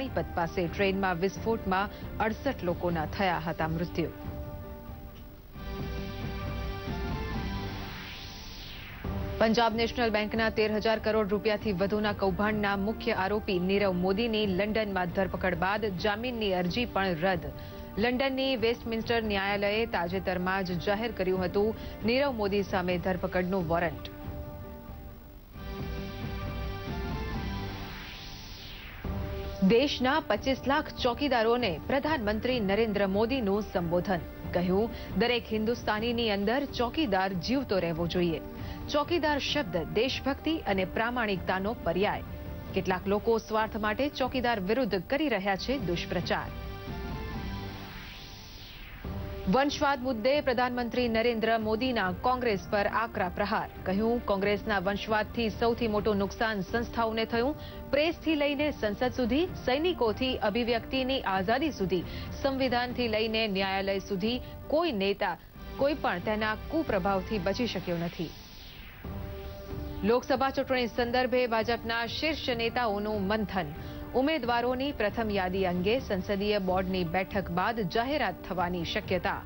પાણીપત પાસે ટ્રેનમાં વિસ્ફોટમાં અડસઠ લોકોના થયા હતા મૃત્યુ. પંજાબ નેશનલ બેંકના તેર હજાર કરોડ રૂપિયાથી વધુના કૌભાંડના મુખ્ય આરોપી નીરવ મોદીની લંડનમાં ધરપકડ બાદ જામીનની અરજી પણ રદ. લંડનની વેસ્ટમિન્સ્ટર ન્યાયાલયે તાજેતરમાં જ જાહેર કર્યું હતું, નીરવ મોદી સામે ધરપકડનું વોરંટ. દેશના પચીસ લાખ ચોકીદારોને પ્રધાનમંત્રી નરેન્દ્ર મોદીનું સંબોધન. કહ્યું, દરેક હિન્દુસ્તાનીની અંદર ચોકીદાર જીવતો રહેવો જોઈએ. ચોકીદાર શબ્દ દેશભક્તિ અને પ્રામાણિકતાનો પર્યાય. કેટલાક લોકો સ્વાર્થ માટે ચોકીદાર વિરુદ્ધ કરી રહ્યા છે દુષ્પ્રચાર. વંશવાદ મુદ્દે પ્રધાનમંત્રી નરેન્દ્ર મોદીના કોંગ્રેસ પર આકરા પ્રહાર. કહ્યું, કોંગ્રેસના વંશવાદથી સૌથી મોટું નુકસાન સંસ્થાઓને થયું. પ્રેસથી લઈને સંસદ સુધી, સૈનિકોથી અભિવ્યક્તિની આઝાદી સુધી, સંવિધાનથી લઈને ન્યાયાલય સુધી કોઈ નેતા, કોઈ પણ તેના કુપ્રભાવથી બચી શક્યો નથી. લોકસભા ચૂંટણી સંદર્ભે ભાજપના શીર્ષ નેતાઓનું મંથન. ઉમેદવારોની પ્રથમ યાદી અંગે સંસદીય બોર્ડની બેઠક બાદ જાહેરાત થવાની શક્યતા.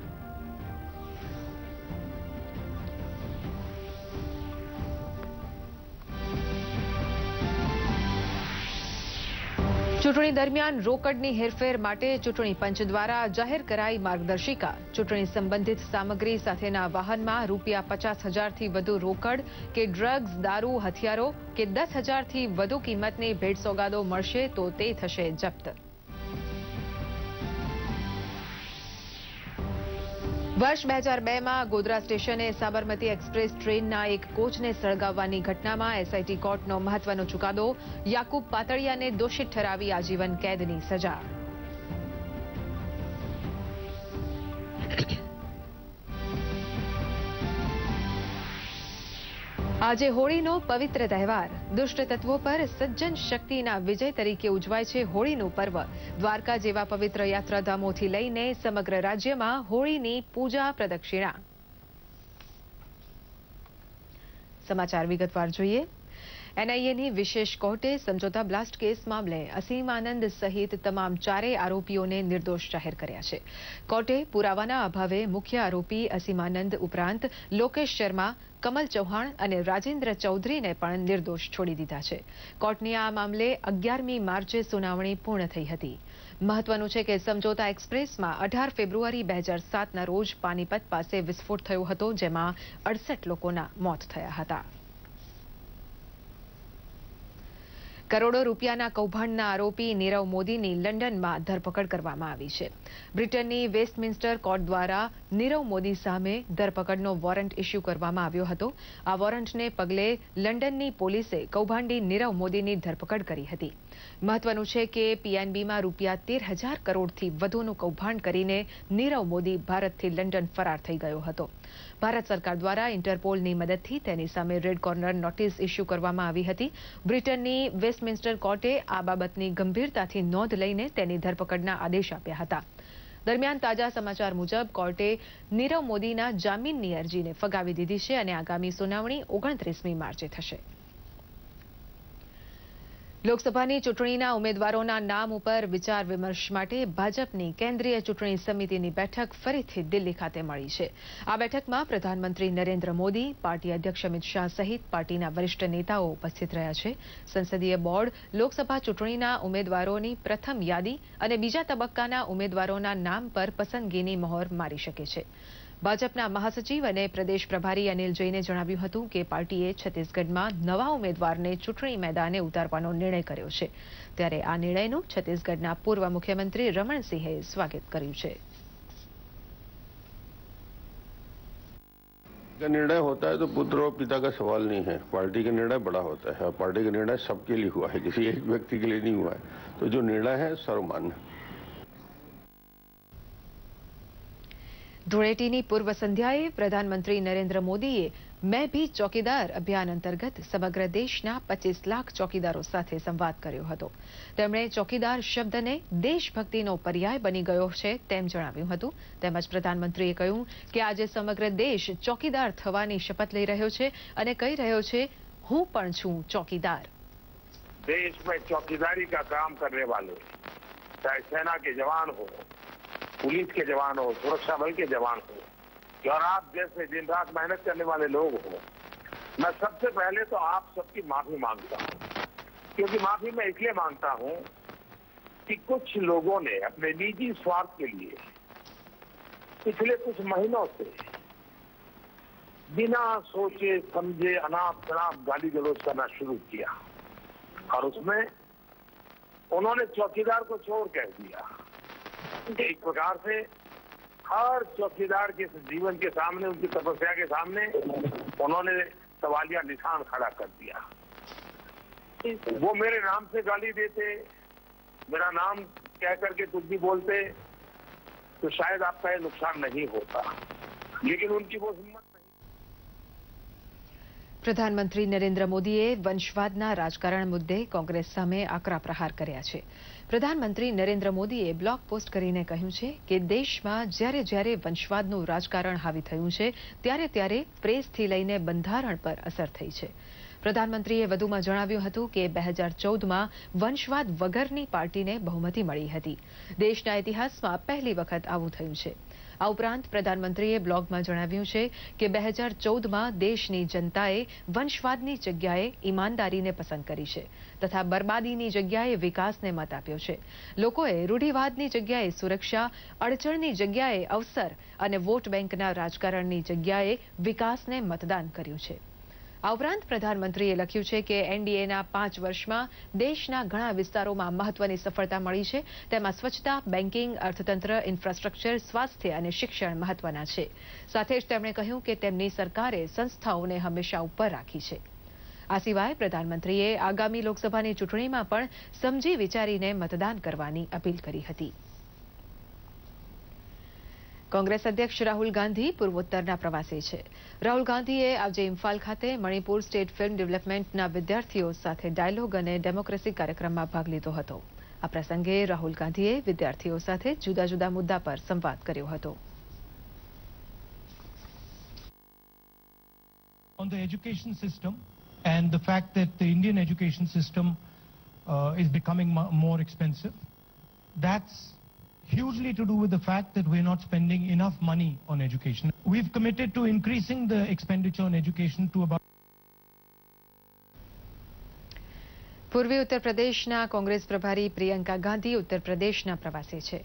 ચૂંટણી દરમિયાન રોકડની હેરફેર માટે ચૂંટણી પંચ દ્વારા જાહેર કરાઈ માર્ગદર્શિકા. ચૂંટણી સંબંધિત સામગ્રી સાથેના વાહનમાં રૂપિયા પચાસ હજારથી વધુ રોકડ કે ડ્રગ્સ, દારૂ, હથિયારો કે દસ હજારથી વધુ કિંમતની ભેટ સોગાદો મળશે તો તે થશે જપ્ત. વર્ષ બે હજાર બેમાં ગોધરા સ્ટેશને સાબરમતી એક્સપ્રેસ ટ્રેનના એક કોચને સળગાવવાની ઘટનામાં એસઆઈટી કોર્ટનો મહત્વનો ચુકાદો. યાકુબ પાતળિયાને દોષિત ઠરાવી આજીવન કેદની સજા. આજે હોળીનો પવિત્ર તહેવાર. દુષ્ટ તત્વો પર સજ્જન શક્તિના વિજય તરીકે ઉજવાય છે હોળીનું પર્વ. દ્વારકા જેવા પવિત્ર યાત્રાધામોથી લઈને સમગ્ર રાજ્યમાં હોળીની પૂજા પ્રદક્ષિણા. સમાચાર વિગતવાર જોઈએ. એનઆઈએની વિશેષ કોર્ટે સમજોતા બ્લાસ્ટ કેસ મામલે અસીમ આનંદ સહિત તમામ ચારેય આરોપીઓને નિર્દોષ જાહેર કર્યા છે. કોર્ટે પુરાવાના અભાવે મુખ્ય આરોપી અસીમાનંદ ઉપરાંત લોકેશ શર્મા કમલ ચૌહાણ અને રાજેન્દ્ર ચૌધરીને પણ નિર્દોષ છોડી દીધા છે. કોર્ટની આ મામલે અગિયારમી માર્ચે સુનાવણી પૂર્ણ થઈ હતી. મહત્વનું છે કે સમજોતા એક્સપ્રેસમાં અઢાર ફેબ્રુઆરી બે હજાર સાતના રોજ પાનીપત પાસે વિસ્ફોટ થયો હતો, જેમાં અડસઠ લોકોના મોત થયા હતા. કરોડો રૂપિયાના કૌભાંડના આરોપી નીરવ મોદીની લંડનમાં ધરપકડ કરવામાં આવી છે. બ્રિટનની વેસ્ટમિન્સ્ટર કોર્ટ દ્વારા નીરવ મોદી સામે ધરપકડનો વોરંટ ઇસ્યુ કરવામાં આવ્યો હતો. આ વોરંટને પગલે લંડનની પોલીસે કૌભાંડી નીરવ મોદીની ધરપકડ કરી હતી. મહત્વનું છે કે પીએનબીમાં રૂપિયા તેર હજાર કરોડથી વધુનું કૌભાંડ કરીને નીરવ મોદી ભારતથી લંડન ફરાર થઈ ગયો હતો. ભારત સરકાર દ્વારા ઇન્ટરપોલની મદદથી તેની સામે રેડ કોર્નર નોટિસ ઇસ્યુ કરવામાં આવી હતી. બ્રિટનની વેસ્ટમિન્સ્ટર કોર્ટે આ બાબતની ગંભીરતાથી નોંધ લઈને તેની ધરપકડના આદેશ આપ્યા હતા. દરમિયાન તાજા સમાચાર મુજબ, કોર્ટે નીરવ મોદીના જામીનની અરજીને ફગાવી દીધી છે અને આગામી સુનાવણી ઓગણત્રીસમી માર્ચે થશે. લોકસભાની ચૂંટણીના ઉમેદવારોના નામ ઉપર વિચાર વિમર્શ માટે ભાજપની કેન્દ્રીય ચૂંટણી સમિતિની બેઠક ફરીથી દિલ્હી ખાતે મળી છે. આ બેઠકમાં પ્રધાનમંત્રી નરેન્દ્ર મોદી, પાર્ટી અધ્યક્ષ અમિત શાહ સહિત પાર્ટીના વરિષ્ઠ નેતાઓ ઉપસ્થિત રહ્યા છે. સંસદીય બોર્ડ, લોકસભા ચૂંટણીના ઉમેદવારોની પ્રથમ યાદી અને બીજા તબક્કાના ઉમેદવારોના નામ પર પસંદગીની મહોર મારી શકે છે. ભાજપના મહાસચિવ અને પ્રદેશ પ્રભારી અનિલ જૈને જણાવ્યું હતું કે પાર્ટીએ છત્તીસગઢમાં નવા ઉમેદવારને ચૂંટણી મેદાને ઉતારવાનો નિર્ણય કર્યો છે ત્યારે આ નિર્ણયનું છત્તીસગઢના પૂર્વ મુખ્યમંત્રી રમણસિંહે સ્વાગત કર્યું છે का निर्णय होता है तो पुत्र और पिता का सवाल नहीं है पार्टी का निर्णय बड़ा होता है और पार्टी का निर्णय सबके लिए हुआ है किसी एक व्यक्ति के लिए नहीं हुआ है तो जो निर्णय है सर्वमान्य ધૂળેટીની પૂર્વ સંધ્યાએ પ્રધાનમંત્રી નરેન્દ્ર મોદીએ મેં ભી ચોકીદાર અભિયાન અંતર્ગત સમગ્ર દેશના પચીસ લાખ ચોકીદારો સાથે સંવાદ કર્યો હતો. તેમણે ચોકીદાર શબ્દને દેશભક્તિનો પર્યાય બની ગયો છે તેમ જણાવ્યું હતું. તેમજ પ્રધાનમંત્રીએ કહ્યું કે આજે સમગ્ર દેશ ચોકીદાર થવાની શપથ લઈ રહ્યો છે અને કહી રહ્યો છે, હું પણ છું ચોકીદાર. દેશ મેં ચોકીદારી કામ કરને સેના કે જવાન હો पुलिस के जवान हो, सुरक्षा बल के जवान हो और आप जैसे दिन रात मेहनत करने वाले लोग हो, मैं सबसे पहले तो आप सबकी माफ़ी माँगता हूँ। क्योंकि माफ़ी मैं इसलिए माँगता हूँ कि कुछ लोगों ने अपने निजी स्वार्थ के लिए पिछले कुछ महीनों से बिना सोचे, समझे, अनाप शनाप गाली गलौज करना शुरू किया और उसमें उन्होंने चौकीदार को चोर कह दिया। एक प्रकार से हर चौकीदार के जीवन के सामने उनकी तपस्या के सामने उन्होंने सवालिया निशान खड़ा कर दिया वो मेरे नाम से गाली देते मेरा नाम कह करके कुछ भी बोलते तो शायद आपका ये नुकसान नहीं होता लेकिन उनकी वो हिम्मत પ્રધાનમંત્રી નરેન્દ્ર મોદીએ વંશવાદના રાજકારણ મુદ્દે કોંગ્રેસ સામે આકરા પ્રહાર કર્યા છે પ્રધાનમંત્રી નરેન્દ્ર મોદીએ બ્લોગ પોસ્ટ કરીને કહ્યું છે કે દેશમાં જ્યારે જ્યારે વંશવાદનું રાજકારણ હાવી થયું છે, ત્યારે ત્યારે પ્રેસથી લઈને બંધારણ પર અસર થઈ છે. પ્રધાનમંત્રીએ વધુમાં જણાવ્યું હતું કે બે હજાર ચૌદમાં વંશવાદ વગરની પાર્ટીને બહુમતી મળી હતી. દેશના ઇતિહાસમાં પહેલી વખત આવું થયું છે. આ ઉપરાંત પ્રધાનમંત્રીએ બ્લોગમાં જણાવ્યું છે કે બે હજાર ચૌદમાં દેશની જનતાએ વંશવાદની જગ્યાએ ઈમાનદારીને પસંદ કરી છે તથા બરબાદીની જગ્યાએ વિકાસને મત આપ્યો છે. લોકોએ રૂઢિવાદની જગ્યાએ સુરક્ષા, અડચણની જગ્યાએ અવસર અને વોટ બેંકના રાજકારણની જગ્યાએ વિકાસને મતદાન કર્યું છે. આ ઉપરાંત પ્રધાનમંત્રીએ લખ્યું છે કે એનડીએના પાંચ વર્ષમાં દેશના ઘણા વિસ્તારોમાં મહત્વની સફળતા મળી છે. તેમાં સ્વચ્છતા, બેન્કિંગ, અર્થતંત્ર, ઇન્ફ્રાસ્ટ્રક્ચર, સ્વાસ્થ્ય અને શિક્ષણ મહત્વના છે. સાથે જ તેમણે કહ્યું કે તેમની સરકારે સંસ્થાઓને હંમેશા ઉપર રાખી છે. આ સિવાય પ્રધાનમંત્રીએ આગામી લોકસભાની ચૂંટણીમાં પણ સમજી વિચારીને મતદાન કરવાની અપીલ કરી હતી. કોંગ્રેસ અધ્યક્ષ રાહુલ ગાંધી પૂર્વોત્તરના પ્રવાસે છે રાહુલ ગાંધીએ આજે ઇમ્ફાલ ખાતે મણિપુર સ્ટેટ ફિલ્મ ડેવલપમેન્ટના વિદ્યાર્થીઓ સાથે ડાયલોગ અને ડેમોક્રેસી કાર્યક્રમમાં ભાગ લીધો હતો આ પ્રસંગે રાહુલ ગાંધીએ વિદ્યાર્થીઓ સાથે જુદા જુદા મુદ્દા પર સંવાદ કર્યો હતો on the education system and the fact that the Indian education system uh, is becoming more expensive. That's hugely to do with the fact that we're not spending enough money on education. We've committed to increasing the expenditure on education to about પૂર્વી ઉત્તર પ્રદેશના કોંગ્રેસ પ્રભારી પ્રિયંકા ગાંધી ઉત્તર પ્રદેશના પ્રવાસે છે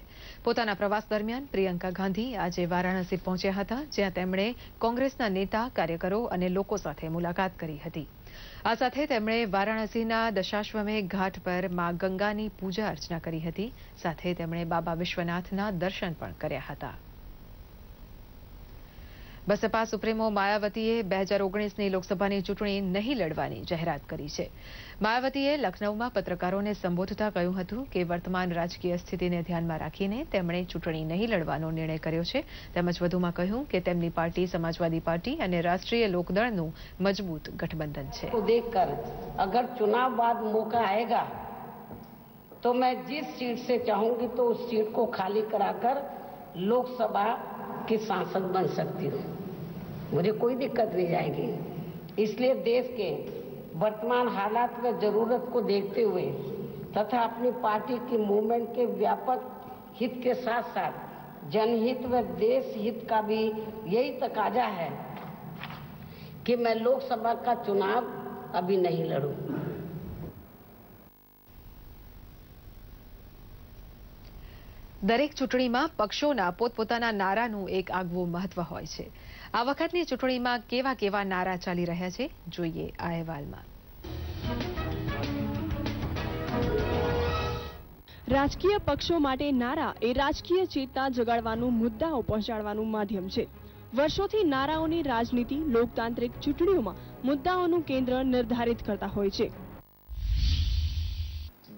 પોતાના પ્રવાસ દરમિયાન પ્રિયંકા ગાંધી આજે વારાણસી પહોંચ્યા હતા જ્યાં તેમણે કોંગ્રેસના નેતા કાર્યકરો અને લોકો સાથે મુલાકાત કરી હતી આ સાથે તેમણે વારાણસીના દશાશ્વમે ઘાટ પર મા ગંગાની પૂજા અર્ચના કરી હતી. સાથે તેમણે બાબા વિશ્વનાથના દર્શન પણ કર્યા હતા. બસપા સુપ્રીમો માયાવતીએ બે હજાર ઓગણીસની લોકસભાની ચૂંટણી નહીં લડવાની જાહેરાત કરી છે માયાવતીએ લખનૌમાં પત્રકારોને સંબોધતા કહ્યું હતું કે વર્તમાન રાજકીય સ્થિતિને ધ્યાનમાં રાખીને તેમણે ચૂંટણી નહીં લડવાનો નિર્ણય કર્યો છે તેમજ વધુમાં કહ્યું કે તેમની પાર્ટી સમાજવાદી પાર્ટી અને રાષ્ટ્રીય લોકદળનું મજબૂત ગઠબંધન છે को देखकर अगर चुनाव बाद मौका आएगा तो मैं जिस सीट से चाहूंगी तो उस सीट को खाली कराकर लोकसभा की सांसद बन सकती हूँ मुझे कोई दिक्कत नहीं जाएगी इसलिए देश के वर्तमान हालात में जरूरत को देखते हुए तथा अपनी पार्टी की मूवमेंट के व्यापक हित के साथ साथ जनहित व देश हित का भी यही तकाजा है कि मैं लोकसभा का चुनाव अभी नहीं लड़ूं દરેક ચૂંટણીમાં પક્ષોના પોતપોતાના નારાનું એક આગવું મહત્વ હોય છે આ વખતની ચૂંટણીમાં કેવા કેવા નારા ચાલી રહ્યા છે જોઈએ આ અહેવાલમાં. રાજકીય પક્ષો માટે નારા એ રાજકીય ચેતના જગાડવાનું મુદ્દાઓ પહોંચાડવાનું માધ્યમ છે. વર્ષોથી નારાઓની રાજનીતિ લોકતાંત્રિક ચૂંટણીઓમાં મુદ્દાઓનું કેન્દ્ર નિર્ધારિત કરતા હોય છે.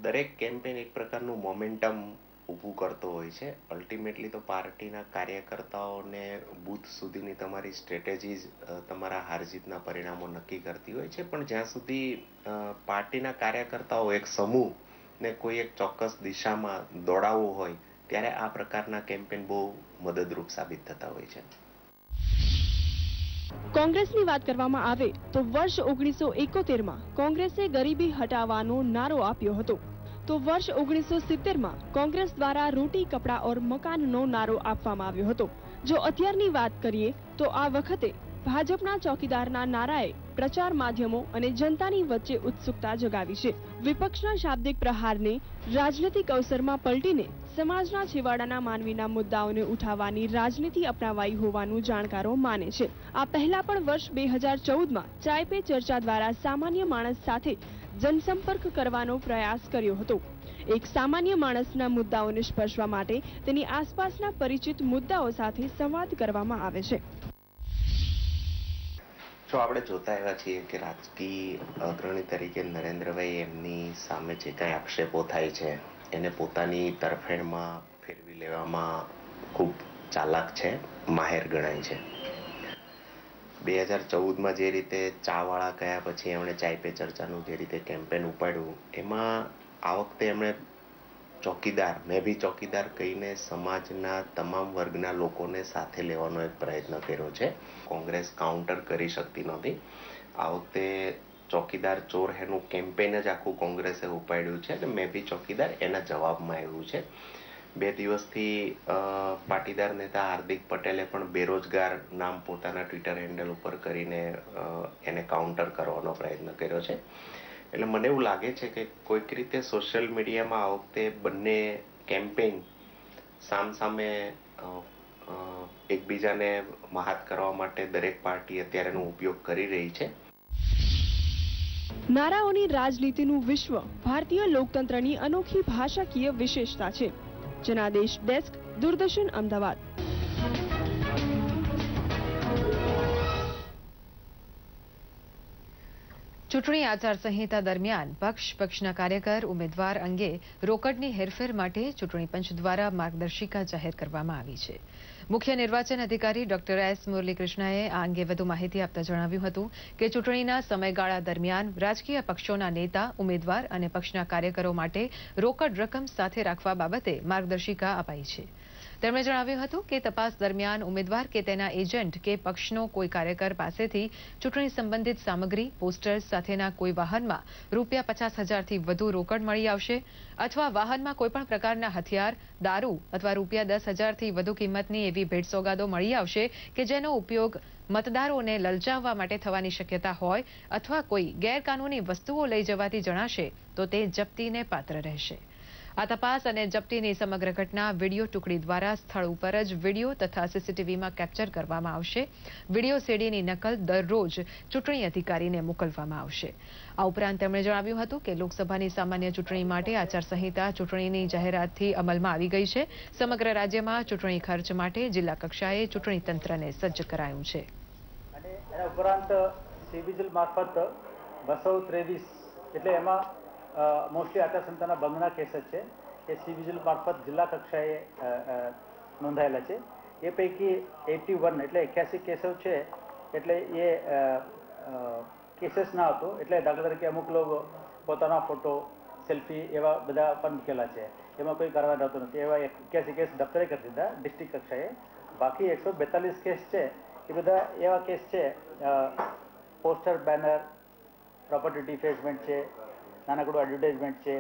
દરેક કેમ્પેન એક પ્રકારનું મોમેન્ટમ ઊભું કરતો હોય છે. અલ્ટિમેટલી તો પાર્ટીના કાર્યકર્તાઓને બૂથ સુધીની તમારી સ્ટ્રેટેજીઝ તમારા હાર જીતના પરિણામો નક્કી કરતી હોય છે. પણ જ્યાં સુધી પાર્ટીના કાર્યકર્તાઓ એક સમૂહ ને કોઈ એક ચોક્કસ દિશામાં દોડાવવું હોય, ત્યારે આ પ્રકારના કેમ્પેન બહુ મદદરૂપ સાબિત થતા હોય છે. કોંગ્રેસની વાત કરવામાં આવે તો વર્ષ ઓગણીસો એકોતેરમાં કોંગ્રેસે ગરીબી હટાવવાનો નારો આપ્યો હતો. તો વર્ષ ઓગણીસો સિત્તેરમાં કોંગ્રેસ દ્વારા રોટી કપડા ઓર મકાનનો નારો આપવામાં આવ્યો હતો. જો અત્યારની વાત કરીએ, તો આ વખતે ભાજપના ચોકીદારના નારાએ પ્રચાર માધ્યમો અને જનતાની વચ્ચે ઉત્સુકતા જગાવી છે. વિપક્ષના શાબ્દિક પ્રહારને રાજનૈતિક અવસરમાં પલટીને સમાજના છેવાડાના માનવીના મુદ્દાઓને ઉઠાવવાની રાજનીતિ અપનાવાઈ હોવાનું જાણકારો માને છે. આ પહેલા પણ વર્ષ બે હજાર ચૌદમાં ચાય ચર્ચા દ્વારા સામાન્ય માણસ સાથે જનસંપર્ક કરવાનો પ્રયાસ કર્યો હતો. એક સામાન્ય માણસના મુદ્દાઓને સ્પર્શવા માટે તેની આસપાસના પરિચિત મુદ્દાઓ સાથે સંવાદ કરવામાં આવે છે. જો આપણે જોતા એવા છીએ કે રાજકીય અગ્રણી તરીકે નરેન્દ્રભાઈ એમની સામે જે કાંઈ આક્ષેપો થાય છે, એને પોતાની તરફેણમાં ફેરવી લેવામાં ખૂબ ચાલાક છે, માહેર ગણાય છે. બે હજાર ચૌદમાં જે રીતે ચાવાળા ગયા પછી એમણે ચાય પે ચર્ચાનું જે રીતે કેમ્પેન ઉપાડ્યું, એમાં આ વખતે એમણે ચોકીદાર, મેં બી ચોકીદાર કહીને સમાજના તમામ વર્ગના લોકોને સાથે લેવાનો એક પ્રયત્ન કર્યો છે. કોંગ્રેસ કાઉન્ટર કરી શકતી નહોતી. આ વખતે ચોકીદાર ચોર હેનું કેમ્પેન જ આખું કોંગ્રેસે ઉપાડ્યું છે અને મેં બી ચોકીદાર એના જવાબમાં આવ્યું છે. બે દિવસથી પાટીદાર નેતા હાર્દિક પટેલે પણ બેરોજગાર નામ પોતાના ટ્વિટર હેન્ડલ ઉપર કરીને એને કાઉન્ટર કરવાનો પ્રયત્ન કર્યો છે. એટલે મને એવું લાગે છે કે કોઈક રીતે સોશિયલ મીડિયામાં આ વખતે બંને કેમ્પેઇન સામસામે એકબીજાને મહાત કરવા માટે દરેક પાર્ટી અત્યારેનો ઉપયોગ કરી રહી છે. નારાઓની રાજનીતિનું વિશ્વ ભારતીય લોકતંત્રની અનોખી ભાષાકીય વિશેષતા છે. જનાદેશ ડેસ્ક, દૂરદર્શન અમદાવાદ. ચૂંટણી આચારસંહિતા દરમિયાન પક્ષ પક્ષના કાર્યકર, ઉમેદવાર અંગે રોકડની હેરફેર માટે ચૂંટણી પંચ દ્વારા માર્ગદર્શિકા જાહેર કરવામાં આવી છે. મુખ્ય નિર્વાચન અધિકારી ડોક્ટર એસ મુરલીકૃષ્ણએ આ અંગે વધુ માહિતી આપતા જણાવ્યું હતું કે ચૂંટણીના સમયગાળા દરમિયાન રાજકીય પક્ષોના નેતા, ઉમેદવાર અને પક્ષના કાર્યકરો માટે રોકડ રકમ સાથે રાખવા બાબતે માર્ગદર્શિકા અપાઈ છે. તેમણે જણાવ્યું હતું કે તપાસ દરમિયાન ઉમેદવાર કે તેના એજન્ટ કે પક્ષનો કોઈ કાર્યકર પાસેથી ચૂંટણી સંબંધિત સામગ્રી, પોસ્ટર્સ સાથેના કોઈ વાહનમાં રૂપિયા પચાસ હજારથી વધુ રોકડ મળી આવશે અથવા વાહનમાં કોઈપણ પ્રકારના હથિયાર, દારૂ અથવા રૂપિયા દસ હજારથી વધુ કિંમતની એવી ભેટસોગાદો મળી આવશે કે જેનો ઉપયોગ મતદારોને લલચાવવા માટે થવાની શક્યતા હોય અથવા કોઈ ગેરકાનૂની વસ્તુઓ લઈ જવાથી જણાશે, તો તે જપ્તીને પાત્ર રહેશે. આ તપાસ અને જપ્તીની સમગ્ર ઘટના વીડિયો ટુકડી દ્વારા સ્થળ ઉપર જ વીડિયો તથા સીસીટીવીમાં કેપ્ચર કરવામાં આવશે. વીડિયો સીડીની નકલ દરરોજ ચૂંટણી અધિકારીને મોકલવામાં આવશે. આ ઉપરાંત તેમણે જણાવ્યું હતું કે લોકસભાની સામાન્ય ચૂંટણી માટે આચારસંહિતા ચૂંટણીની જાહેરાતથી અમલમાં આવી ગઈ છે. સમગ્ર રાજ્યમાં ચૂંટણી ખર્ચ માટે જિલ્લા કક્ષાએ ચૂંટણી તંત્રને સજ્જ કરાયું છે. અને એના ઉપરાંત સીબીજીલ મારફત બસો ત્રેવીસ એટલે એમાં મોસ્ટલી આચારસંહિતાના ભંગના કેસ જ છે એ સીબીજીલ મારફત જિલ્લા કક્ષાએ નોંધાયેલા છે. એ પૈકી એટી વન એટલે એક્યાસી કેસો છે, એટલે એ કેસીસ ના હતો. એટલે દાખલા તરીકે અમુક લોકો પોતાના ફોટો, સેલ્ફી એવા બધા પણ મૂકેલા છે. એમાં કોઈ કાર્યવાહી થતો નથી. એવા એક્યાસી કેસ દફતરે કરી દીધા ડિસ્ટ્રિક્ટ કક્ષાએ. બાકી એકસો બેતાલીસ કેસ છે. એ બધા એવા કેસ છે પોસ્ટર, બેનર, પ્રોપર્ટી ડિફેસમેન્ટ છે નાનકડું એડવર્ટાઇઝમેન્ટ છે.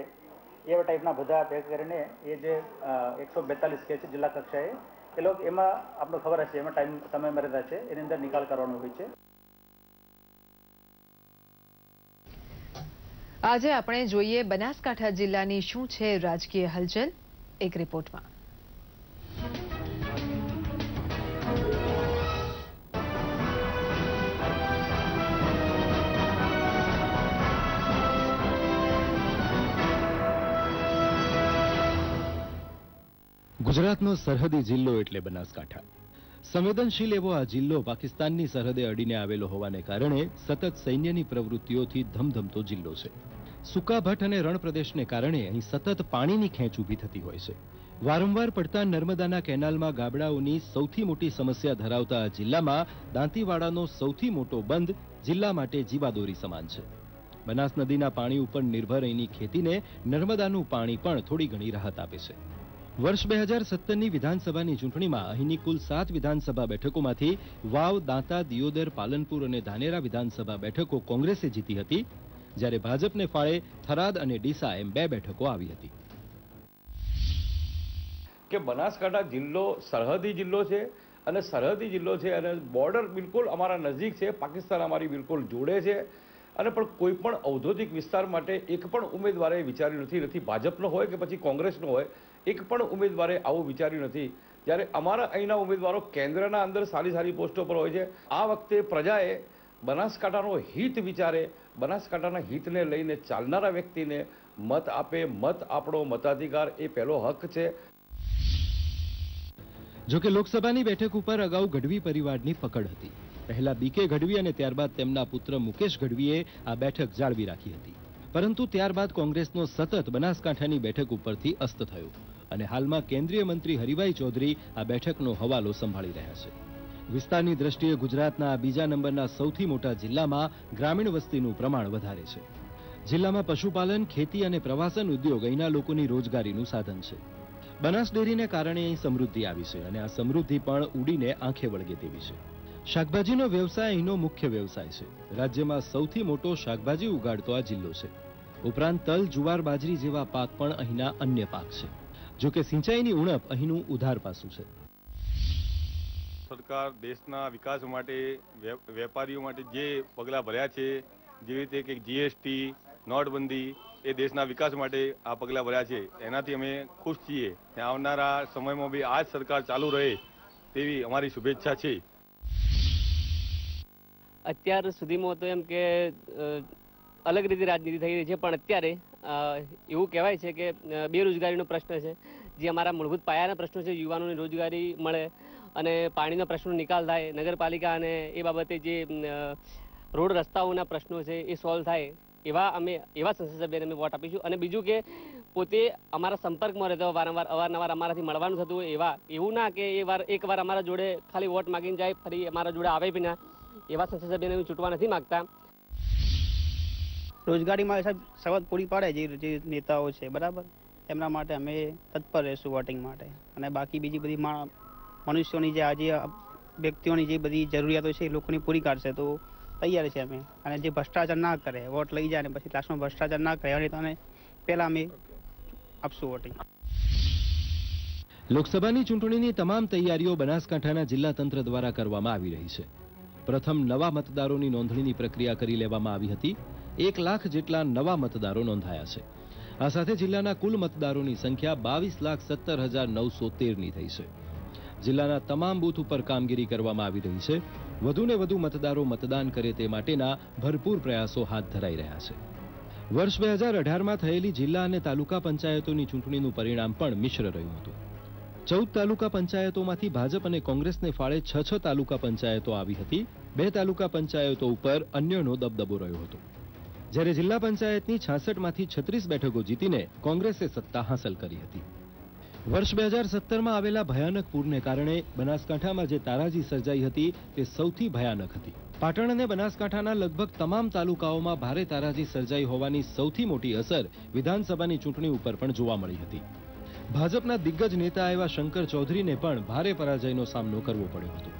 એવા ટાઈપના બધા ભેગ કરીને એ જે એકસો બેતાલીસ કે છે જિલ્લા કક્ષાએ, એ લોકો એમાં આપણે ખબર હશે, એમાં ટાઈમ સમય મર્યાદા છે. એની અંદર નિકાલ કરવાનો હોય છે. આજે આપણે જોઈએ બનાસકાંઠા જિલ્લાની શું છે રાજકીય હલચલ. એક રિપોર્ટમાં ગુજરાતનો સરહદી જિલ્લો એટલે બનાસકાંઠા. સંવેદનશીલ એવો આ જિલ્લો પાકિસ્તાનની સરહદે અડીને આવેલો હોવાને કારણે સતત સૈન્યની પ્રવૃત્તિઓથી ધમધમતો જિલ્લો છે. સુકાભટ અને રણપ્રદેશને કારણે અહીં સતત પાણીની ખેંચ ઊભી થતી હોય છે. વારંવાર પડતા નર્મદાના કેનાલમાં ગાબડાઓની સૌથી મોટી સમસ્યા ધરાવતા આ જિલ્લામાં દાંતીવાડાનો સૌથી મોટો બંધ જિલ્લા માટે જીવાદોરી સમાન છે. બનાસ નદીના પાણી ઉપર નિર્ભર અહીંની ખેતીને નર્મદાનું પાણી પણ થોડી ઘણી રાહત આપે છે. વર્ષ બે હજાર સત્તરની વિધાનસભાની ચૂંટણીમાં અહીંની કુલ સાત વિધાનસભા બેઠકોમાંથી વાવ, દાંતા, દિયોદર, પાલનપુર અને ધાનેરા વિધાનસભા બેઠકો કોંગ્રેસે જીતી હતી. જ્યારે ભાજપને ફાળે થરાદ અને ડીસા એમ બે બેઠકો આવી હતી. કે બનાસકાંઠા જિલ્લો સરહદી જિલ્લો છે અને સરહદી જિલ્લો છે અને બોર્ડર બિલકુલ અમારા નજીક છે, પાકિસ્તાન અમારી બિલકુલ જોડે છે. અને પણ કોઈ પણ ઔદ્યોગિક વિસ્તાર માટે એક પણ ઉમેદવારે વિચાર્યું નથી નથી ભાજપનો હોય કે પછી કોંગ્રેસનો હોય. એક પણ ઉમેદવારે આવું વિચાર્યું નથી. જ્યારે અમારા અહીંના ઉમેદવારો કેન્દ્રના અંદર સારી સારી પોસ્ટો પર હોય છે, આ વખતે પ્રજાએ બનાસકાંઠાનો હિત વિચારે, બનાસકાંઠાના હિતને લઈને ચાલનારા વ્યક્તિને મત આપે, મત આપણો મતાધિકાર એ પહેલો હક છે. જોકે લોકસભાની બેઠક ઉપર અગાઉ ગઢવી પરિવારની પકડ હતી. પહેલા બીકે ગઢવી અને ત્યારબાદ તેમના પુત્ર મુકેશ ગઢવીએ આ બેઠક જાળવી રાખી હતી. પરંતુ ત્યારબાદ કોંગ્રેસનો સતત બનાસકાંઠાની બેઠક ઉપરથી અસ્ત થયો. અને હાલમાં કેન્દ્રીય મંત્રી હરિભાઈ ચૌધરી આ બેઠકનો હવાલો સંભાળી રહ્યા છે. વિસ્તારની દ્રષ્ટિએ ગુજરાતના બીજા નંબરના સૌથી મોટા જિલ્લામાં ગ્રામીણ વસ્તીનું પ્રમાણ વધારે છે. જિલ્લામાં પશુપાલન, ખેતી અને પ્રવાસન ઉદ્યોગ અહીંના લોકોની રોજગારીનું સાધન છે. બનાસ ડેરીને કારણે અહીં સમૃદ્ધિ આવી છે અને આ સમૃદ્ધિ પણ ઉડીને આંખે વળગે તેવી છે. શાકભાજીનો વ્યવસાય અહીંનો મુખ્ય વ્યવસાય છે. રાજ્યમાં સૌથી મોટો શાકભાજી ઉગાડતો આ જિલ્લો છે. ઉપરાંત તલ, જુવાર, બાજરી જેવા પાક પણ અહીંના અન્ય પાક છે. જો કે સિંચાઈની ઉણપ અહીંનું ઉધાર પાસું છે. સરકાર દેશના વિકાસ માટે વેપારીઓ માટે જે પગલાં ભર્યા છે જેવી રીતે કે જીએસટી નોટબંધી એ દેશના વિકાસ માટે આ પગલાં ભર્યા છે. એનાથી અમે ખુશ છીએ આવનારા સમયમાં બી આ જ સરકાર ચાલુ રહે તેવી અમારી શુભેચ્છા છે. અત્યાર સુધીમાં તો એમ કે અલગ રીતે રાજનીતિ થઈ રહી છે. પણ અત્યારે એવું કહેવાય છે કે બેરોજગારીનો પ્રશ્ન છે. જે અમારા મૂળભૂત પાયાના પ્રશ્નો છે. યુવાનોને રોજગારી મળે અને પાણીનો પ્રશ્નનો નિકાલ થાય, નગરપાલિકા અને એ બાબતે જે રોડ રસ્તાઓના પ્રશ્નો છે એ સોલ્વ થાય, એવા અમે, એવા સંસદ સભ્યને અમે વોટ આપીશું. અને બીજું કે, પોતે અમારા સંપર્કમાં રહેતો, વારંવાર, અવારનવાર અમારાથી મળવાનું થતું હોય એવા, એવું ના કે એ વાર એકવાર અમારા જોડે ખાલી વોટ માગીને જાય, ફરી અમારા જોડે આવે બી ના, એવા સંસદ સભ્યને અમે ચૂંટવા નથી માગતા. રોજગારી માટે સાહેબ સવલત પૂરી પાડે જે જે નેતાઓ છે, બરાબર? એમના માટે અમે તત્પર રહેશું વોટિંગ માટે. અને બાકી બીજી બધી મનુષ્યોની જે આજે વ્યક્તિઓની જે બધી જરૂરિયાતો છે એ લોકોની પૂરી કાઢશે તો તૈયાર છે અમે. અને જે ભ્રષ્ટાચાર ના કરે, વોટ લઈ જાય ને પછી લાસ્ટમાં ભ્રષ્ટાચાર ના કરે એવા નેતાને પહેલા અમે આપશું વોટિંગ લોકસભાની ચૂંટણીની તમામ તૈયારીઓ બનાસકાંઠાના જિલ્લા તંત્ર દ્વારા કરવામાં આવી રહી છે. પ્રથમ નવા મતદારોની નોંધણીની પ્રક્રિયા કરી લેવામાં આવી હતી. એક લાખ જેટલા નવા મતદારો નોંધાયા છે. આ સાથે જિલ્લાના કુલ મતદારોની સંખ્યા બાવીસ લાખ સત્તર હજાર નવસો તેરની થઈ છે. જિલ્લાના તમામ બૂથ ઉપર કામગીરી કરવામાં આવી રહી છે. વધુને વધુ મતદારો મતદાન કરે તે માટેના ભરપૂર પ્રયાસો હાથ ધરાઈ રહ્યા છે. વર્ષ બે હજાર અઢારમાં થયેલી જિલ્લા અને તાલુકા પંચાયતોની ચૂંટણીનું પરિણામ પણ મિશ્ર રહ્યું હતું. ચૌદ તાલુકા પંચાયતોમાંથી ભાજપ અને કોંગ્રેસને ફાળે છ છ તાલુકા પંચાયતો આવી હતી. બે તાલુકા પંચાયતો ઉપર અન્યનો દબદબો રહ્યો હતો. જ્યારે જિલ્લા પંચાયતની છાસઠમાંથી છત્રીસ બેઠકો જીતીને કોંગ્રેસે સત્તા હાંસલ કરી હતી. વર્ષ બે હજાર સત્તરમાં આવેલા ભયાનક પૂરને કારણે બનાસકાંઠામાં જે તારાજી સર્જાઈ હતી તે સૌથી ભયાનક હતી. પાટણ અને બનાસકાંઠાના લગભગ તમામ તાલુકાઓમાં ભારે તારાજી સર્જાઈ હોવાની સૌથી મોટી અસર વિધાનસભાની ચૂંટણી ઉપર પણ જોવા મળી હતી. ભાજપના દિગ્ગજ નેતા એવા શંકર ચૌધરીને પણ ભારે પરાજયનો સામનો કરવો પડ્યો હતો.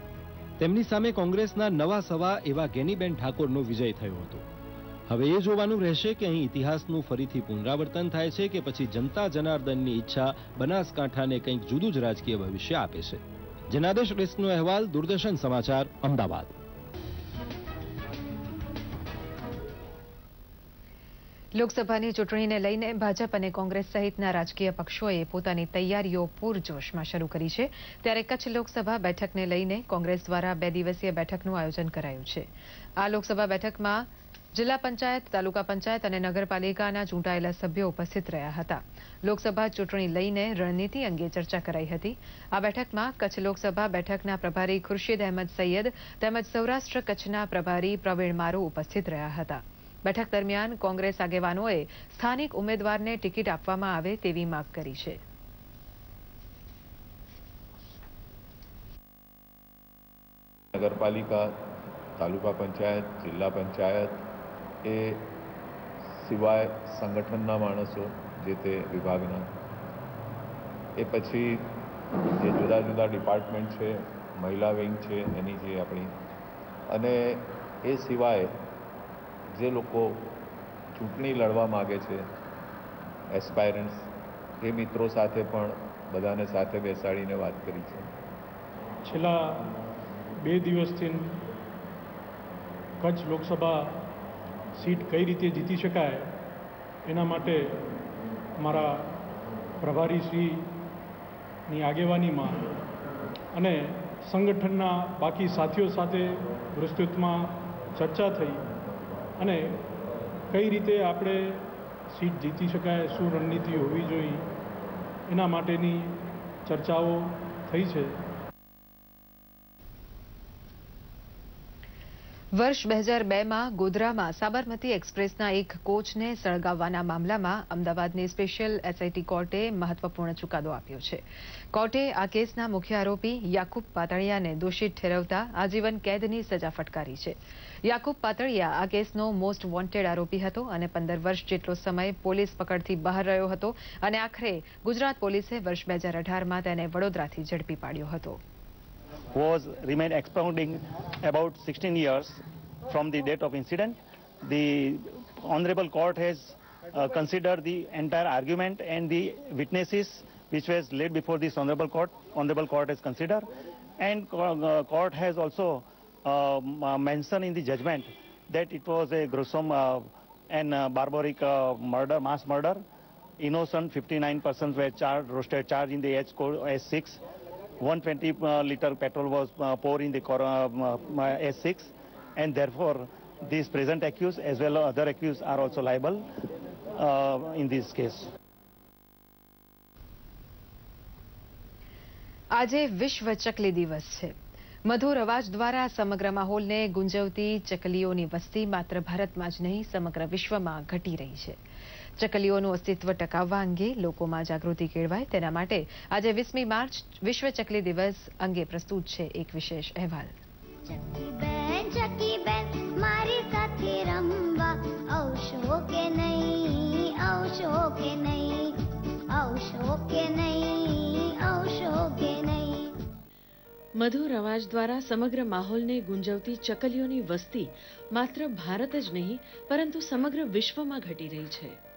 તેમની સામે કોંગ્રેસના નવા સવા એવા ગેનીબેન ઠાકોરનો વિજય થયો હતો. હવે એ જોવાનું રહેશે કે અહીં ઇતિહાસનું ફરીથી પુનરાવર્તન થાય છે કે પછી જનતા જનાર્દનની ઈચ્છા બનાસકાંઠાને કંઈક જુદું જ રાજકીય ભવિષ્ય આપે છે. જનાદેશ ડેસ્કનો અહેવાલ, દૂરદર્શન સમાચાર, અમદાવાદ. લોકસભાની ચૂંટણીને લઈને ભાજપ અને કોંગ્રેસ સહિતના રાજકીય પક્ષોએ પોતાની તૈયારીઓ પૂરજોશમાં શરૂ કરી છે. ત્યારે કચ્છ લોકસભા બેઠકને લઈને કોંગ્રેસ દ્વારા બે દિવસીય બેઠકનું આયોજન કરાયું છે. આ લોકસભા બેઠકમાં જિલ્લા પંચાયત, તાલુકા પંચાયત અને નગરપાલિકાના ચૂંટાયેલા સભ્યો ઉપસ્થિત રહ્યા હતા. લોકસભા ચૂંટણી લઈને રણનીતિ અંગે ચર્ચા કરાઈ હતી. આ બેઠકમાં કચ્છ લોકસભા બેઠકના પ્રભારી ખુરશીદ અહેમદ સૈયદ તેમજ સૌરાષ્ટ્ર કચ્છના પ્રભારી પ્રવીણ મારુ ઉપસ્થિત રહ્યા હતા. બેઠક દરમિયાન કોંગ્રેસ આગેવાનોએ સ્થાનિક ઉમેદવારને ટિકિટ આપવામાં આવે તેવી માંગ કરી છે. નગરપાલિકા, તાલુકા પંચાયત, જિલ્લા પંચાયત એ સિવાય સંગઠનના માણસો જે તે વિભાગના. એ પછી જે જુદા જુદા ડિપાર્ટમેન્ટ છે, મહિલા વિંગ છે, એની જે આપણી. અને એ સિવાય જે લોકો ચૂંટણી લડવા માગે છે એસ્પાયરન્ટ્સ એ મિત્રો સાથે પણ બધાને સાથે બેસાડીને વાત કરી છે. છેલ્લા બે દિવસથી કચ્છ લોકસભા સીટ કઈ રીતે જીતી શકાય, એના માટે મારા પ્રભારી શ્રીની આગેવાનીમાં અને સંગઠનના બાકી સાથીઓ સાથે વિસ્તૃતમાં ચર્ચા થઈ અને કઈ રીતે આપણે સીટ જીતી શકાય, શું રણનીતિ હોવી જોઈએ, એના માટેની ચર્ચાઓ થઈ છે. વર્ષ બે હજાર બેમાં ગોધરામાં સાબરમતી એક્સપ્રેસના એક કોચને સળગાવવાના મામલામાં અમદાવાદની સ્પેશિયલ એસઆઈટી કોર્ટે મહત્વપૂર્ણ ચુકાદો આપ્યો છે. કોર્ટે આ કેસના મુખ્ય આરોપી યાકુબ પાતળિયાને દોષિત ઠેરવતા આજીવન કેદની સજા ફટકારી છે. યાકુબ પાતળિયા આ કેસનો મોસ્ટ વોન્ટેડ આરોપી હતો અને પંદર વર્ષ જેટલો સમય પોલીસ પકડથી બહાર રહ્યો હતો અને આખરે ગુજરાત પોલીસે વર્ષ બે હજાર અઢારમાં તેને વડોદરાથી ઝડપી પાડ્યો હતો. Was remained expounding about 16 years from the date of incident. The Honorable Court has uh, considered the entire argument and the witnesses which was laid before this Honorable Court. Honorable Court has considered and uh, Court has also um, uh, mentioned in the judgment that it was a gruesome uh, and uh, barbaric uh, murder, mass murder. Innocent 59 persons were charged, roasted charged in the H code S6 120 uh, liter petrol was uh, poured in the uh, S6 and therefore these present accused as well as other accused are also liable uh, in this case. આજે વિશ્વ ચકલી દિવસ છે મધુર અવાજ દ્વારા સમગ્ર માહોલને ગુંજવતી ચકલીઓની વસ્તી માત્ર ભારતમાં જ નહીં સમગ્ર વિશ્વમાં ઘટી રહી છે ચકલીઓનું અસ્તિત્વ ટકાવવા અંગે લોકોમાં જાગૃતિ કેળવાય તેના માટે આજે વીસમી માર્ચ વિશ્વ ચકલી દિવસ અંગે પ્રસ્તુત છે એક વિશેષ અહેવાલ. મારી સાથે રમવા આવશો કે નહીં? આવશો કે નહીં? આવશો કે નહીં? આવશો કે નહીં? મધુર અવાજ દ્વારા સમગ્ર માહોલને ગુંજવતી ચકલીઓની વસ્તી માત્ર ભારત જ નહીં પરંતુ સમગ્ર વિશ્વમાં ઘટી રહી છે.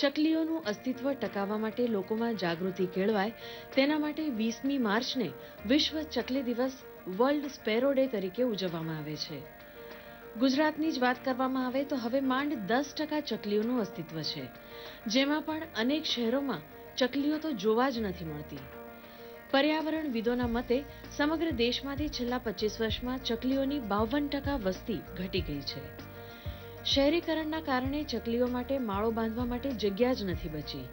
ચકલીઓનું અસ્તિત્વ ટકાવવા માટે લોકોમાં જાગૃતિ કેળવાય, તેના માટે વીસમી માર્ચને વિશ્વ ચકલી દિવસ વર્લ્ડ સ્પેરો ડે તરીકે ઉજવવામાં આવે છે. ગુજરાતની જ વાત કરવામાં આવે તો હવે માંડ દસ ટકા ચકલીઓનું અસ્તિત્વ છે. જેમાં પણ અનેક શહેરોમાં ચકલીઓ તો જોવા જ નથી મળતી. પર્યાવરણ વિદોના મતે સમગ્ર દેશમાંથી છેલ્લા પચીસ વર્ષમાં ચકલીઓની બાવન ટકા વસ્તી ઘટી ગઈ છે. શહેરીકરણના કારણે ચકલીઓ માટે માળો બાંધવા માટે જગ્યા જ નથી બચી.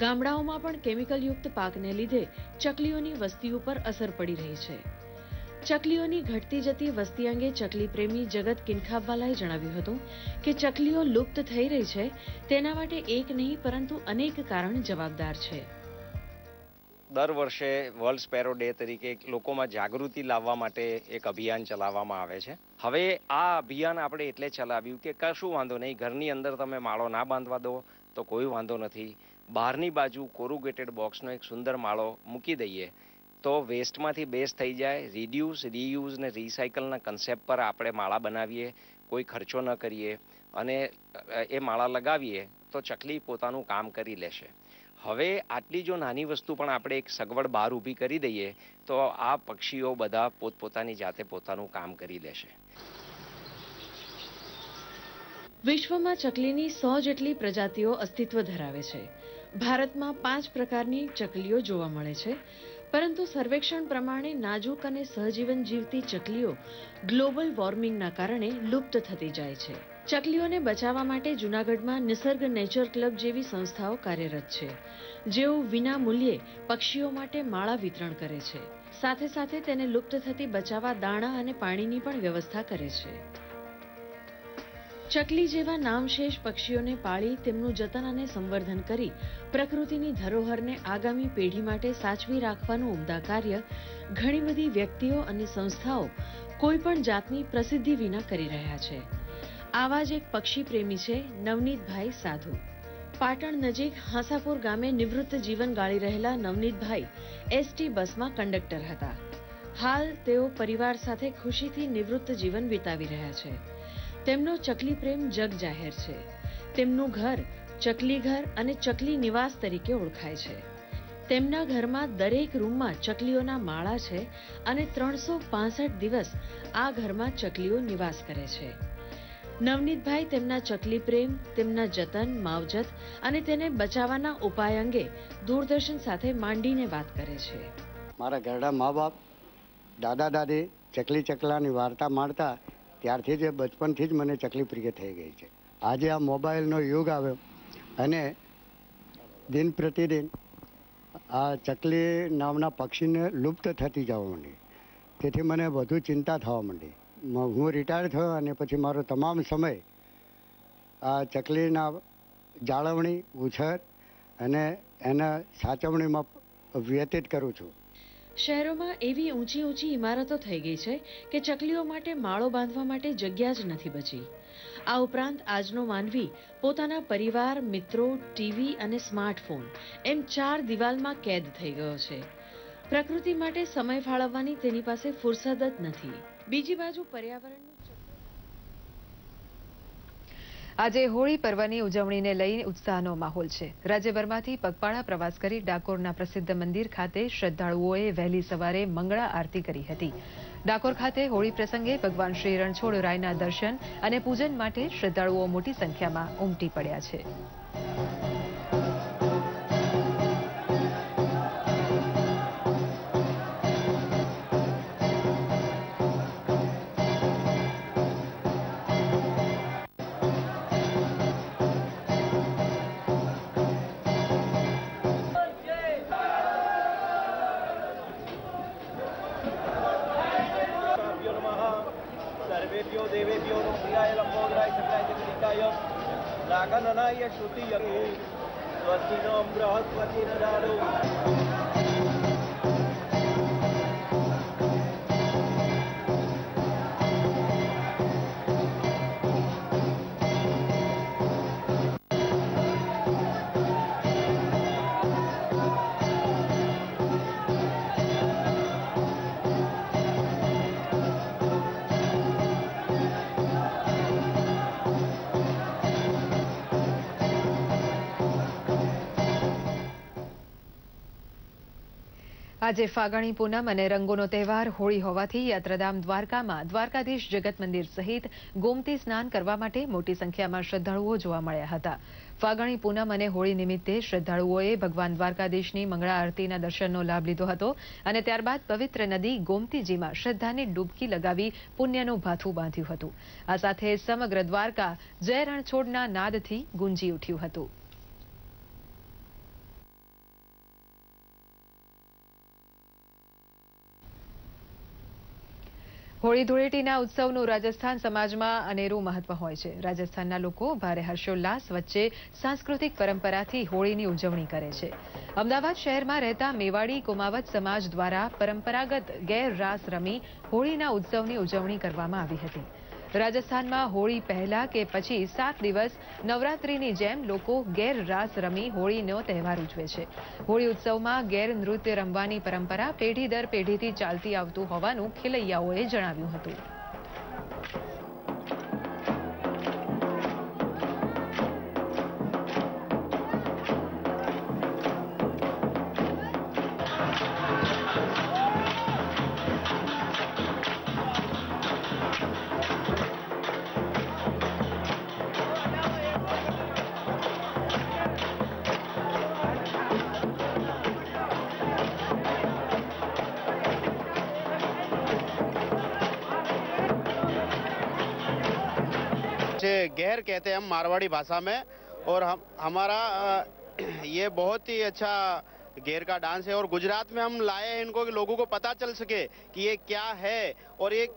ગામડાઓમાં પણ કેમિકલયુક્ત પાકને લીધે ચકલીઓની વસ્તી ઉપર અસર પડી રહી છે. ચકલીઓની ઘટતી જતી વસ્તી અંગે ચકલી પ્રેમી જગત કિનખાબવાલાએ જણાવ્યું હતું કે ચકલીઓ લુપ્ત થઈ રહી છે, તેના માટે એક નહીં પરંતુ અનેક કારણ જવાબદાર છે. દર વર્ષે વર્લ્ડ સ્પેરો ડે તરીકે લોકોમાં જાગૃતિ લાવવા માટે એક અભિયાન ચલાવવામાં આવે છે. હવે આ અભિયાન આપણે એટલે ચલાવ્યું કે કશું વાંધો નહીં, ઘરની અંદર તમે માળો ના બાંધવા દો તો કોઈ વાંધો નથી. બહારની બાજુ કોરુગેટેડ બોક્સનો એક સુંદર માળો મૂકી દઈએ તો વેસ્ટમાંથી બેસ્ટ થઈ જાય, રિડ્યુસ, રીયુઝ ને રિસાયકલના કન્સેપ્ટ પર આપણે માળા બનાવીએ, કોઈ ખર્ચો ન કરીએ અને એ માળા લગાવીએ તો ચકલી પોતાનું કામ કરી લેશે. હવે આટલી જો નાની વસ્તુ પણ આપણે એક સગવડ બહાર ઊભી કરી દઈએ, તો આ પક્ષીઓ બધા પોતપોતાની જાતે પોતાનું કામ કરી લેશે. વિશ્વમાં ચકલીની સો જેટલી પ્રજાતિઓ અસ્તિત્વ ધરાવે છે. ભારતમાં પાંચ પ્રકારની ચકલીઓ જોવા મળે છે. પરંતુ સર્વેક્ષણ પ્રમાણે નાજુક અને સહજીવન જીવતી ચકલીઓ ગ્લોબલ વોર્મિંગના કારણે લુપ્ત થતી જાય છે. ચકલીઓને બચાવવા માટે જૂનાગઢમાં નિસર્ગ નેચર ક્લબ જેવી સંસ્થાઓ કાર્યરત છે, જેઓ વિના મૂલ્યે પક્ષીઓ માટે માળા વિતરણ કરે છે. સાથે સાથે તેને લુપ્ત થતી બચાવવા દાણા અને પાણીની પણ વ્યવસ્થા કરે છે. ચકલી જેવા નામશેષ પક્ષીઓને પાળી તેમનું જતન અને સંવર્ધન કરી પ્રકૃતિની ધરોહરને આગામી પેઢી માટે સાચવી રાખવાનું ઉમદા કાર્ય ઘણી બધી વ્યક્તિઓ અને સંસ્થાઓ કોઈ પણ જાતની પ્રસિદ્ધિ વિના કરી રહ્યા છે. આવા જ એક પક્ષી પ્રેમી છે નવનીતભાઈ સાધુ. પાટણ નજીક હાંસાપુર ગામે નિવૃત્ત જીવન ગાળી રહેલા નવનીતભાઈ એસટી બસમાં કંડક્ટર હતા. હાલ તેઓ પરિવાર સાથે ખુશીથી નિવૃત્ત જીવન વિતાવી રહ્યા છે. તેમનો ચકલી પ્રેમ જગ જાહેર છે. તેમનું ઘર ચકલી ઘર અને ચકલી નિવાસ તરીકે ઓળખાય છે. તેમના ઘરમાં દરેક રૂમમાં ચકલીઓના માળા છે અને ત્રણસો દિવસ આ ઘરમાં ચકલીઓ નિવાસ કરે છે. નવનીતભાઈ તેમના ચકલી પ્રેમ, તેમના જતન, માવજત અને તેને બચાવવાના ઉપાય અંગે દૂરદર્શન સાથે માંડીને વાત કરે છે. મારા ઘરડા મા બાપ દાદા દાદી ચકલી ચકલાની વાર્તા માણતા ત્યારથી જ બચપનથી જ મને ચકલી પ્રિય થઈ ગઈ છે. આજે આ મોબાઈલનો યુગ આવ્યો અને દિન પ્રતિદિન આ ચકલી નામના પક્ષીને લુપ્ત થતી જવા માંડી. તેથી મને વધુ ચિંતા થવા માંડી. હું રિટાયર થયો અને પછી મારો તમામ સમય આ ચકલીના જાળવણી, ઉછેર અને એના સાચવણીમાં વ્યતીત કરું છું. શહેરોમાં એવી ઊંચી ઊંચી ઇમારતો થઈ ગઈ છે કે ચકલીઓ માટે માળો બાંધવા માટે જગ્યા જ નથી બચી. આ ઉપરાંત આજનો માનવી પોતાના પરિવાર, મિત્રો, ટીવી અને સ્માર્ટફોન એમ ચાર દિવાલમાં કેદ થઈ ગયો છે. પ્રકૃતિ માટે સમય ફાળવવાની તેની પાસે ફુરસદ જ નથી. બીજી બાજુ પર્યાવરણનું આજે હોળી પર્વની ઉજવણીને લઈને ઉત્સાહનો માહોલ છે. રાજ્યભરમાંથી પગપાળા પ્રવાસ કરી ડાકોરના પ્રસિદ્ધ મંદિર ખાતે શ્રદ્ધાળુઓએ વહેલી સવારે મંગળા આરતી કરી હતી. ડાકોર ખાતે હોળી પ્રસંગે ભગવાન શ્રી રણછોડ રાયના દર્શન અને પૂજન માટે શ્રદ્ધાળુઓ મોટી સંખ્યામાં ઉમટી પડ્યા છે. આજે ફાગણી પૂનમ અને રંગોનો તહેવાર હોળી હોવાથી યાત્રાધામ દ્વારકામાં દ્વારકાધીશ જગત મંદિર સહિત ગોમતી સ્નાન કરવા માટે મોટી સંખ્યામાં શ્રદ્ધાળુઓ જોવા મળ્યા હતા. ફાગણી પૂનમ અને હોળી નિમિત્તે શ્રદ્ધાળુઓએ ભગવાન દ્વારકાધીશની મંગળા આરતીના દર્શનનો લાભ લીધો હતો અને ત્યારબાદ પવિત્ર નદી ગોમતીજીમાં શ્રદ્ધાની ડૂબકી લગાવી પુણ્યનું ભાથું બાંધ્યું હતું. આ સાથે સમગ્ર દ્વારકા જય રણછોડના નાદથી ગુંજી ઉઠ્યું હતું. હોળી ધૂળેટીના ઉત્સવનું રાજસ્થાન સમાજમાં અનેરું મહત્વ હોય છે. રાજસ્થાનના લોકો ભારે હર્ષોલ્લાસ વચ્ચે સાંસ્કૃતિક પરંપરાથી હોળીની ઉજવણી કરે છે. અમદાવાદ શહેરમાં રહેતા મેવાડી કુમાવત સમાજ દ્વારા પરંપરાગત ગેર રાસ રમી હોળીના ઉત્સવની ઉજવણી કરવામાં આવી હતી. રાજસ્થાનમાં હોળી પહેલા કે પછી સાત દિવસ નવરાત્રીની જેમ લોકો ગેર રાસ રમી હોળીનો તહેવાર ઉજવે છે. હોળી ઉત્સવમાં ગેર નૃત્ય રમવાની પરંપરા પેઢી દર પેઢીથી ચાલતી આવતું હોવાનું ખેલૈયાઓએ જણાવ્યું હતું. से गैर कहते हैं हम मारवाड़ी भाषा में और हम हमारा अ, ये बहुत ही अच्छा घेर का डांस है और गुजरात में हम लाए हैं इनको कि लोगों को पता चल सके कि ये क्या है। और एक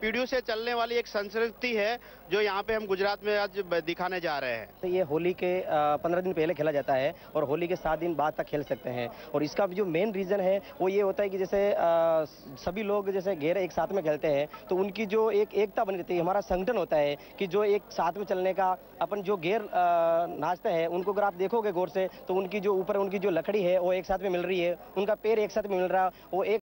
पीढ़ियों से चलने वाली एक संस्कृति है जो यहाँ पे हम गुजरात में आज दिखाने जा रहे हैं। तो ये होली के पंद्रह दिन पहले खेला जाता है और होली के सात दिन बाद तक खेल सकते हैं। और इसका जो मेन रीजन है, वो ये होता है कि जैसे सभी लोग जैसे घेर एक साथ में खेलते हैं तो उनकी जो एक एकता बनी रहती है, हमारा संगठन होता है कि जो एक साथ में चलने का, अपन जो घेर नाचते हैं, उनको अगर आप देखोगे गौर से तो उनकी जो ऊपर, उनकी जो लकड़ी है वो एक साथ में मिल रही है उनका पैर एक साथ में मिल रहा है वो एक